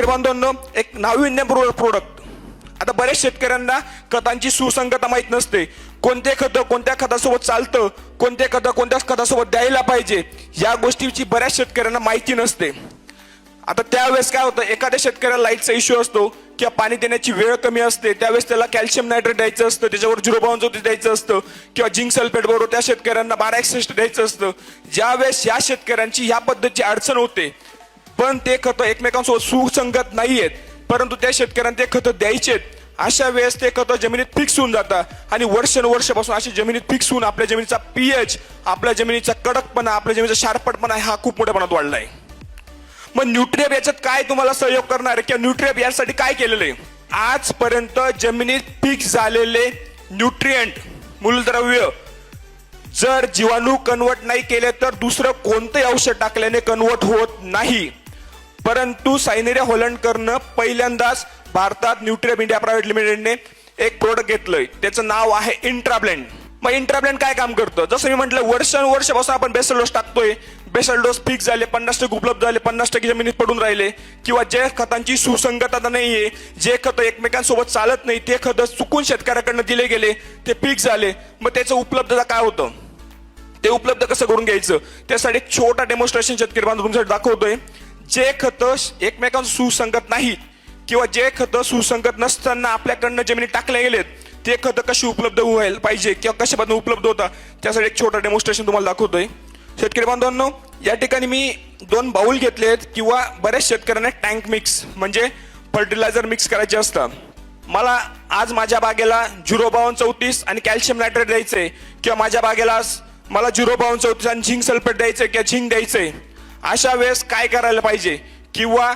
शेतकरी बांधवांनो एक नाविन्यपूर्ण प्रोडक्ट आता बऱ्याच शेतकऱ्यांना खतांची सुसंगता माहीत नसते. कोणते खत कोणत्या खतासोबत चालतं कोणते खत कोणत्या खतासोबत द्यायला पाहिजे या गोष्टीची बऱ्याच शेतकऱ्यांना माहिती नसते. आता त्यावेळेस काय होतं एखाद्या शेतकऱ्याला लाईटचा इश्यू असतो किंवा पाणी देण्याची वेळ कमी असते त्यावेळेस त्याला कॅल्शियम नायट्रेट द्यायचं असतं त्याच्यावर झिरो बावन द्यायचं असतं किंवा जिंक सल्फेट बरोबर त्या शेतकऱ्यांना बारा एकसष्ट द्यायचं असतं. ज्यावेळेस या शेतकऱ्यांची ह्या पद्धतीची अडचण होते पण ते खतं एकमेकांसोबत सुसंगत नाहीयेत. परंतु त्या शेतकऱ्यांना ते खतं द्यायचेत. अशा वेळेस ते खतं जमिनीत फिक्स होऊन जातात. आणि वर्षानुवर्षापासून अशी जमिनीत फिक्स होऊन आपल्या जमिनीचा पीएच आपल्या जमिनीचा कडकपणा आपल्या जमिनीचा शार्पटपणा हा खूप मोठ्या प्रमाणात वाढलाय. मग न्यूट्रिएब याच्यात काय तुम्हाला सहयोग करणार? आहे किंवा न्यूट्रिएब यासाठी काय केलेलं आहे? आजपर्यंत जमिनीत फिक्स झालेले न्यूट्रिएंट मूलद्रव्य जर जीवाणू कन्वर्ट नाही केले तर दुसरं कोणतंही औषध टाकल्याने कन्वर्ट होत नाही. परंतु सायनेरिया होलंडकरनं पहिल्यांदाच भारतात न्यूट्रिएब इंडिया प्रायव्हेट लिमिटेडने एक प्रोडक्ट घेतलंय. त्याचं नाव आहे इंट्राब्लेंड मग इंट्राब्लेंड काय काम करतं? जसं मी म्हटलं वर्षानुवर्षापासून आपण बेसल डोस टाकतोय. बेसल डोस फिक्स झाले पन्नास टक्के उपलब्ध झाले पन्नास टक्के जमिनीत पडून राहिले. किंवा जे खतांची सुसंगतता नाहीये जे खतं एकमेकांसोबत चालत नाही ते खतं चुकून शेतकऱ्याकडनं दिले गेले ते फिक्स झाले. मग त्याचं उपलब्धता काय होतं? ते उपलब्ध कसं करून घ्यायचं? त्यासाठी एक छोटा डेमॉन्स्ट्रेशन शेतकरी बांधव तुमच्यासाठी दाखवतोय. जे खतं एकमेकांना सुसंगत नाहीत किंवा जे खतं सुसंगत नसताना आपल्याकडनं जमिनीत टाकले गेलेत ते खतं कशी उपलब्ध व्हायला पाहिजे किंवा कशा पद्धतीने उपलब्ध होता त्यासाठी एक छोटा डेमॉन्स्ट्रेशन तुम्हाला दाखवतोय. शेतकरी बांधवांनो या ठिकाणी मी दोन बाऊल घेतले आहेत किंवा बऱ्याच शेतकऱ्यांना टँक मिक्स म्हणजे फर्टिलायझर मिक्स करायचे असतं. मला आज माझ्या बागेला झिरो बावन चौतीस आणि कॅल्शियम नायट्रेट द्यायचंय किंवा माझ्या बागेला मला झिरो बावन चौतीस आणि झिंक सल्फेट द्यायचंय किंवा झिंक द्यायचंय. अशा वेळेस काय करायला पाहिजे? किंवा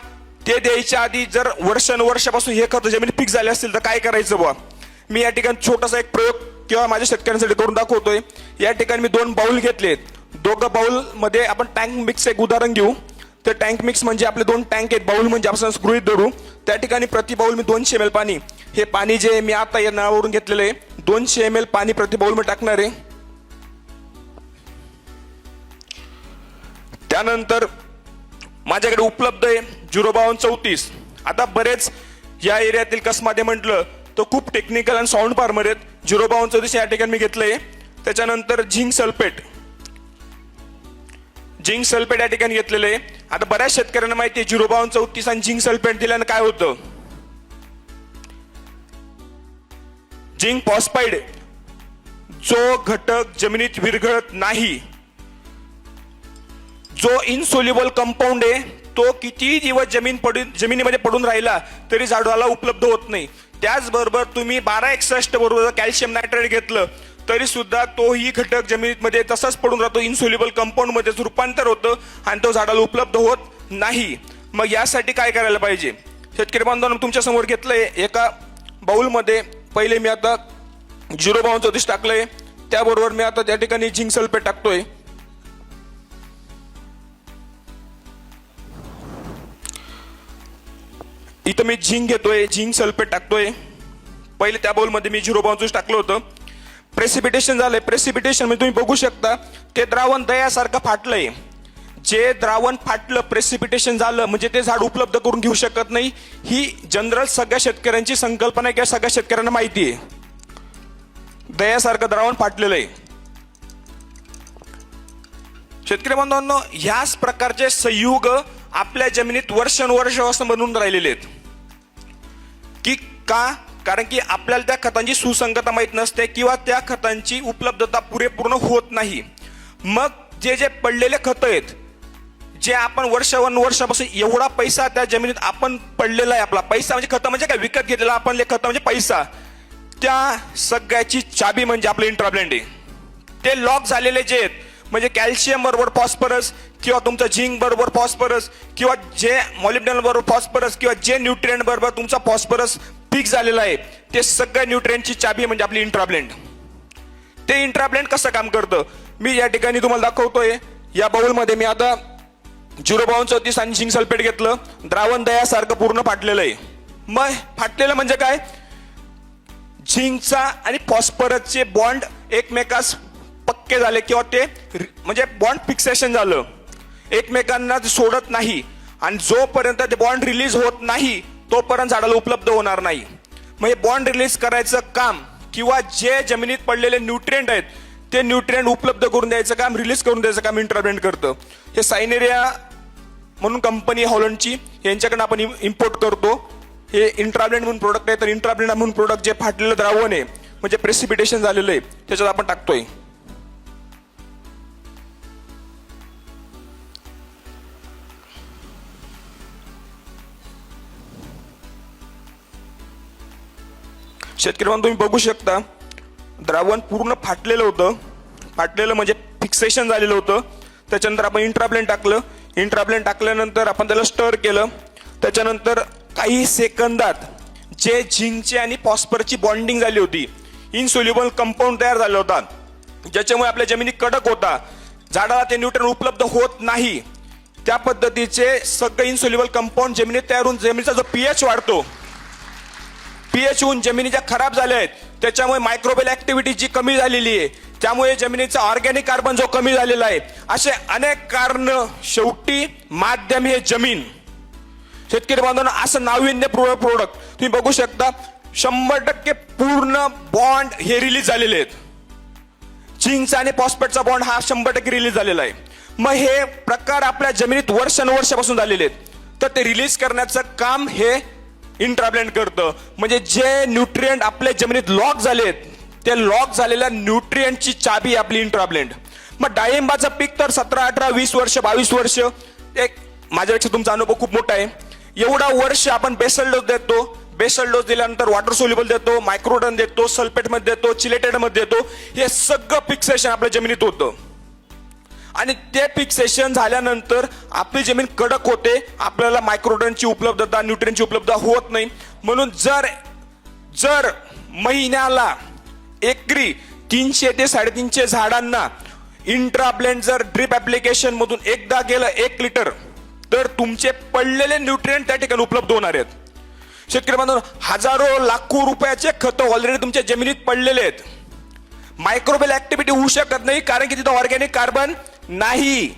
ते द्यायच्या आधी जर वर्षानुवर्षापासून हे खत जमीन फिक्स झाले असतील तर काय करायचं बुवा? मी या ठिकाणी छोटासा एक प्रयोग किंवा माझ्या शेतकऱ्यांसाठी करून दाखवतोय. या ठिकाणी मी दोन बाउल घेतलेत. दोघं बाऊलमध्ये आपण टँक मिक्स एक उदाहरण घेऊ. तर टँक मिक्स म्हणजे आपले दोन टँक आहेत. बाउल म्हणजे आपण गृहित धरू. त्या ठिकाणी प्रति बाऊल मी दोनशे एम एल पाणी. हे पाणी जे मी आता या नळावरून घेतलेलं आहे दोनशे एम एल पाणी प्रति बाऊल मी टाकणार आहे. त्यानंतर माझ्याकडे उपलब्ध आहे झिरो बावन्न चौतीस. आता बरेच या एरियातील कसमध्ये म्हटलं तर खूप टेक्निकल आणि साऊंड फार्मर आहेत. झिरो बावन्न चौतीस या ठिकाणी मी घेतलंय. त्याच्यानंतर झिंक सल्फेट. झिंक सल्फेट या ठिकाणी घेतलेलं आहे. आता बऱ्याच शेतकऱ्यांना माहिती आहे झिरो बावन्न चौतीस आणि झिंक सल्फेट दिल्यानं काय होतं? झिंक फॉस्फाईड जो घटक जमिनीत विरघळत नाही जो इन्सोल्युबल कंपाऊंड आहे तो कितीही दिवस जमीन पडून जमिनीमध्ये पडून राहिला तरी झाडाला उपलब्ध होत नाही. त्याचबरोबर तुम्ही बारा एकसष्ट बरोबर कॅल्शियम नायट्रेट घेतलं तरी सुद्धा तोही घटक जमिनीमध्ये तसाच पडून राहतो. इन्सोल्युबल कंपाऊंडमध्येच रूपांतर होतं आणि तो झाडाला उपलब्ध होत नाही. मग यासाठी काय करायला पाहिजे? शेतकरी बांधवांना तुमच्यासमोर घेतलंय एका बाउलमध्ये पहिले मी आता झिरो बावन टाकलं टाकलंय त्याबरोबर मी आता त्या ठिकाणी झिंक सल्फेट टाकतोय. इथं मी झिंक घेतोय झिंक सल्फेट टाकतोय. पहिले त्या बाउलमध्ये मी झिरो बाउन्स टाकलं होतं. प्रेसिपिटेशन झालंय. प्रेसिपिटेशन म्हणजे तुम्ही बघू शकता ते द्रावण दयासारखं फाटलंय. जे द्रावण फाटलं प्रेसिपिटेशन झालं म्हणजे ते झाड उपलब्ध करून घेऊ शकत नाही. ही जनरल सगळ्या शेतकऱ्यांची संकल्पना आहे किंवा सगळ्या शेतकऱ्यांना माहिती आहे. दयासारखं द्रावण फाटलेलं आहे. शेतकरी बांधवांनो ह्याच प्रकारचे संयुग आपल्या जमिनीत वर्षानुवर्षापासून बनून राहिलेले आहेत. की का? कारण की आपल्याला त्या खतांची सुसंगता माहीत नसते किंवा त्या खतांची उपलब्धता पुरेपूर्ण होत नाही. मग जे जे पडलेले खतं आहेत जे आपण वर्षावन वर्षापासून एवढा पैसा त्या जमिनीत आपण पडलेला आहे आपला. पैसा म्हणजे खतं म्हणजे काय? विकत घेतलेला आपण खतं म्हणजे पैसा. त्या सगळ्याची चाबी म्हणजे आपलं इंट्राब्लेंड आहे ते लॉक झालेले जे आहेत म्हणजे कॅल्शियम बरोबर फॉस्फरस किंवा तुमचं झिंक बरोबर फॉस्फरस किंवा जे मॉलिब्डेनम बरोबर फॉस्फरस किंवा जे न्यूट्रिएंट बरोबर तुमचा फॉस्फरस पीक झालेला आहे ते सगळ्या न्यूट्रिएंटची चाबी म्हणजे आपली इंट्राब्लेंड ते इंट्राब्लेंड कसं काम करतं? मी या ठिकाणी तुम्हाला दाखवतोय या बाऊलमध्ये मी आता झिरो बावन चौतीस आणि झिंक सल्फेट घेतलं. द्रावण दयासारखं पूर्ण फाटलेलं आहे. मग फाटलेलं म्हणजे काय? झिंकचा आणि फॉस्फरसचे बॉन्ड एकमेकास पक्के झाले किंवा ते रि- म्हणजे बॉन्ड फिक्सेशन झालं. एकमेकांना सोडत नाही. आणि जोपर्यंत ते बॉन्ड रिलीज होत नाही तोपर्यंत झाडाला उपलब्ध होणार नाही. मग हे बॉन्ड रिलीज करायचं काम किंवा जे जमिनीत पडलेले न्यूट्रिएंट आहेत ते न्यूट्रिएंट उपलब्ध करून द्यायचं काम रिलीज करून द्यायचं काम इंटरब्लेंट करतं. हे सायनेरिया म्हणून कंपनी हॉलंडची यांच्याकडनं आपण इम्पोर्ट करतो. हे इंट्राब्लेंड म्हणून प्रोडक्ट आहे तर इंट्राब्लेंड म्हणून प्रोडक्ट जे फाटलेलं द्रावण आहे म्हणजे प्रेसिपिटेशन झालेलं आहे त्याच्यात आपण टाकतोय. शेतकरी तुम्ही बघू शकता द्रावण पूर्ण फाटलेलं होतं. फाटलेलं म्हणजे फिक्सेशन झालेलं होतं. त्याच्यानंतर आपण इंट्राप्लेन टाकलं. इंट्राप्लेन टाकल्यानंतर आपण त्याला स्टर केलं. त्याच्यानंतर काही सेकंदात जे झिंकचे आणि फॉस्फरची बॉन्डिंग झाली होती इनसोल्युबल कंपाऊंड तयार झाला होता. ज्याच्यामुळे आपल्या जमिनी कडक होता. झाडाला ते न्यूट्रन उपलब्ध होत नाही. त्या पद्धतीचे सगळे इनसोल्युबल कंपाऊंड जमिनीत तयार होऊन जमिनीचा जो पीएच वाढतो पीएच होऊन जमिनी ज्या खराब झाल्या आहेत त्याच्यामुळे मायक्रोबेल ऍक्टिव्हिटी जी कमी झालेली आहे त्यामुळे जमिनीचा ऑर्गॅनिक कार्बन जो कमी झालेला आहे असे अनेक कारण शेवटी माध्यम हे जमीन. शेतकरी बांधवांना असं नाविन्यपूर्ण प्रोडक्ट तुम्ही बघू शकता शंभर टक्के पूर्ण बॉन्ड हे रिलीज झालेले आहेत. झिंकचा आणि फॉस्फेटचा बॉन्ड हा शंभर टक्के रिलीज झालेला आहे. मग हे प्रकार आपल्या जमिनीत वर्षानुवर्षापासून झालेले आहेत. तर ते रिलीज करण्याचं काम हे इंट्राब्लेंड करतं. म्हणजे जे न्यूट्रियंट आपल्या जमिनीत लॉक झालेत ते लॉक झालेल्या न्यूट्रियंटची चाबी आपली इंट्राब्लेंड मग डाळिंबाचं पीक तर सतरा अठरा वीस वर्ष बावीस वर्ष एक माझ्यापेक्षा तुमचा अनुभव खूप मोठा आहे. एवढा वर्ष आपण बेसल डोस देतो. बेसल डोस दिल्यानंतर वॉटर सोल्युबल देतो मायक्रोडन देतो सल्फेटमध्ये देतो चिलेटेडमध्ये देतो. हे सगळं फिक्सेशन आपल्या जमिनीत होतं. आणि ते फिक्सेशन झाल्यानंतर आपली जमीन कडक होते. आपल्याला मायक्रोडनची उपलब्धता न्यूट्रियनची उपलब्धता होत नाही. म्हणून जर जर महिन्याला एकरी तीनशे ते साडेतीनशे झाडांना इंट्राब्लेंड जर ड्रिप ऍप्लिकेशन मधून एकदा गेलं एक लिटर तर तुमचे पडलेले न्यूट्रियंट त्या ठिकाणी उपलब्ध होणार आहेत. शेतकरी बांधव हजारो लाखो रुपयाचे खत ऑलरेडी तुमच्या जमिनीत पडलेले आहेत. मायक्रोबेल ऍक्टिव्हिटी होऊ शकत नाही कारण की तिथं ऑर्गॅनिक कार्बन नाही.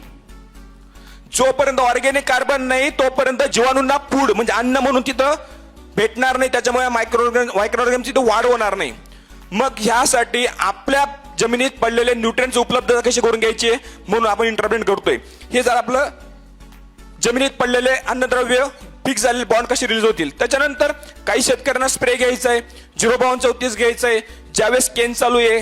जोपर्यंत ऑर्गेनिक कार्बन नाही तोपर्यंत जीवाणूंना फूड म्हणजे अन्न म्हणून तिथं भेटणार नाही. त्याच्यामुळे मायक्रो मायक्रोऑर्गॅनिमची तिथं वाढ होणार नाही. मग ह्यासाठी आपल्या जमिनीत पडलेले न्यूट्रिएंट्स उपलब्धता कशी करून घ्यायची? म्हणून आपण इंटरप्रेट करतोय. हे जर आपलं जमिनीत पडलेले अन्नद्रव्य पीक झालेले बॉन्ड कसे रिलीज होतील? त्याच्यानंतर काही शेतकऱ्यांना स्प्रे घ्यायचा आहे झिरो बावन चौतीस घ्यायचं आहे ज्यावेळेस केन चालू आहे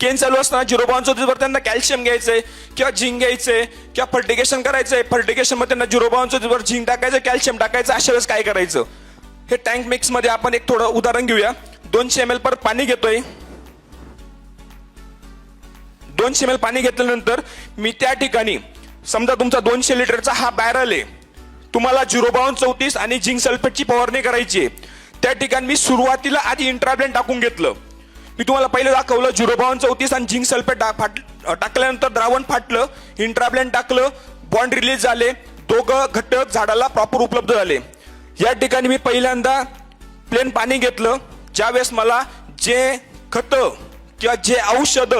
केन चालू असताना झिरो पॉईंट चौतीस वर त्यांना कॅल्शियम घ्यायचंय किंवा झिंक घ्यायचंय किंवा फर्टिगेशन करायचंय. फर्टिगेशनमध्ये त्यांना झिरो पॉईंट चौतीस वर झिंक टाकायचं कॅल्शियम टाकायचं अशा वेळेस काय करायचं? हे टँक मिक्समध्ये आपण एक थोडं उदाहरण घेऊया. दोनशे एम एल पर पाणी घेतोय. दोनशे एम एल पाणी घेतल्यानंतर मी त्या ठिकाणी समजा तुमचा दोनशे लिटरचा हा बॅरल आहे. तुम्हाला झिरो बावन चौतीस आणि झिंक सल्फेटची फवारणी करायची आहे. त्या ठिकाणी मी सुरुवातीला आधी इंट्राब्लेन टाकून घेतलं. मी तुम्हाला पहिलं दाखवलं झिरो बावन चौतीस आणि झिंक सल्फेट टा- फाट टाकल्यानंतर द्रावण फाटलं इंट्राब्लेन टाकलं बॉन्ड रिलीज झाले दोघं घटक झाडाला प्रॉपर उपलब्ध झाले या ठिकाणी मी पहिल्यांदा प्लेन पाणी घेतलं ज्यावेळेस मला जे खत किंवा जे औषध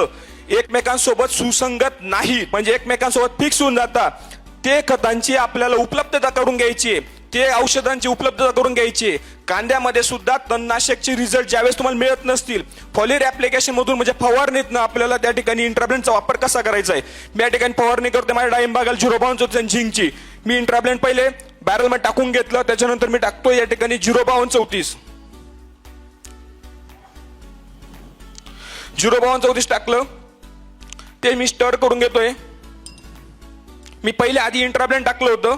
एकमेकांसोबत सुसंगत नाही म्हणजे एकमेकांसोबत फिक्स होऊन जातात ते खतांची आपल्याला उपलब्धता करून घ्यायची आहे. ते औषधांची उपलब्धता करून घ्यायची. आहे. कांद्यामध्ये सुद्धा तणनाशकचे रिझल्ट ज्यावेळेस तुम्हाला मिळत नसतील फॉलिर ऍप्लिकेशन मधून म्हणजे फवारणीतनं आपल्याला त्या ठिकाणी इंट्राब्लेंटचा वापर कसा करायचा आहे? मी या ठिकाणी फवारणी करते माझ्या डाळिंब बागाल झिरो बावन झिंकची. मी इंट्राब्लेंट पहिले बॅरलमध्ये टाकून घेतलं त्याच्यानंतर मी टाकतो या ठिकाणी झिरो बावन चौतीस. झिरो बावन चौतीस टाकलं ते मी स्टर करून घेतोय. मी पहिले आधी इंट्राब्लेंट टाकलं होतं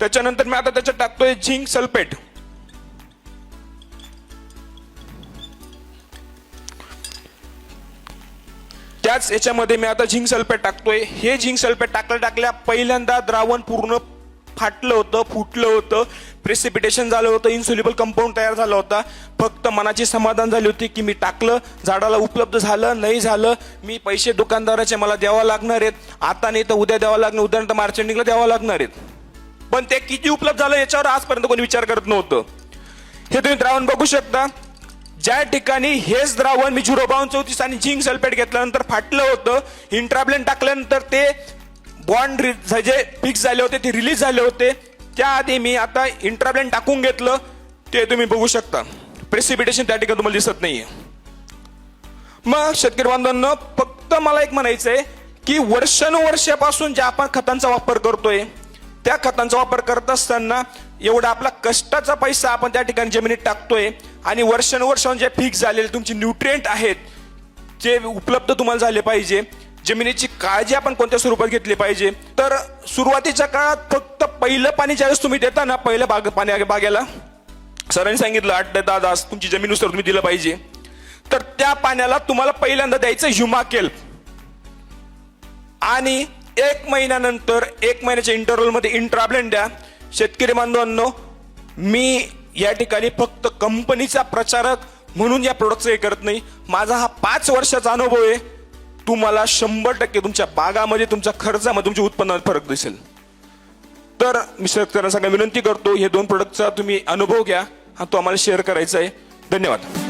त्याच्यानंतर मी आता त्याच्यात टाकतोय झिंक सल्फेट. त्याच याच्यामध्ये मी आता झिंक सल्फेट टाकतोय. हे झिंक सल्फेट टाकल्या टाकल्या पहिल्यांदा द्रावण पूर्ण फाटलं होतं फुटलं होतं. प्रेसिपिटेशन झालं होतं इन्सुलेबल कंपाऊंड तयार झाला होता. फक्त मनाची समाधान झाली होती की मी टाकलं झाडाला उपलब्ध झालं नाही झालं. मी पैसे दुकानदाराचे मला द्यावा लागणार आहेत. आता नाही तर उद्या द्यावा लागणार उद्यानंतर मार्चेंडिंगला द्यावा लागणार आहेत. पण ते किती उपलब्ध झालं याच्यावर आजपर्यंत कोणी विचार करत नव्हतं. हे तुम्ही द्रावण बघू शकता. ज्या ठिकाणी हेच द्रावण मी झिरो बावन चौतीस आणि झिंक सल्फेट घेतल्यानंतर फाटलं होतं इंट्राब्लेन टाकल्यानंतर ते बॉन्ड जे फिक्स झाले होते ते रिलीज झाले होते. त्याआधी मी आता इंट्राब्लेन टाकून घेतलं. ते तुम्ही बघू शकता. प्रेसिपिटेशन त्या ठिकाणी तुम्हाला दिसत नाहीये. मग शेतकरी बांधवांना फक्त मला एक म्हणायचं आहे की वर्षानुवर्षापासून ज्या आपण खतांचा वापर करतोय त्या खतांचा वापर करत असताना एवढा आपला कष्टाचा पैसा आपण त्या ठिकाणी जमिनीत टाकतोय आणि वर्षानुवर्ष जे फिक्स झालेले तुमचे न्यूट्रिएंट आहेत जे उपलब्ध तुम्हाला झाले पाहिजे जमिनीची काळजी आपण कोणत्या स्वरूपात घेतली पाहिजे? तर सुरुवातीच्या काळात फक्त पहिलं पाणी ज्यावेळेस तुम्ही देता ना पहिलं बाग पाणी बागेला सरांनी सांगितलं आठ ते दहा तास तुमची जमिनीनुसार तुम्ही दिलं पाहिजे. तर त्या पाण्याला तुम्हाला पहिल्यांदा द्यायचं ह्युमाकेल आणि एक महिन्यानंतर एक महिन्याच्या इंटरव्हल इंट्राब्लेंट इंट्राब्लेंड द्या. शेतकरी बांधवांनो मी या ठिकाणी फक्त कंपनीचा प्रचारक म्हणून या प्रोडक्टचं हे करत नाही. माझा हा पाच वर्षाचा अनुभव आहे. तुम्हाला शंभर टक्के तुमच्या बागामध्ये तुमच्या खर्चामध्ये तुमच्या उत्पन्नात फरक दिसेल. तर मी शेतकऱ्यांना सांगा विनंती करतो हे दोन प्रोडक्टचा तुम्ही अनुभव घ्या. हा तो आम्हाला शेअर करायचा आहे. धन्यवाद.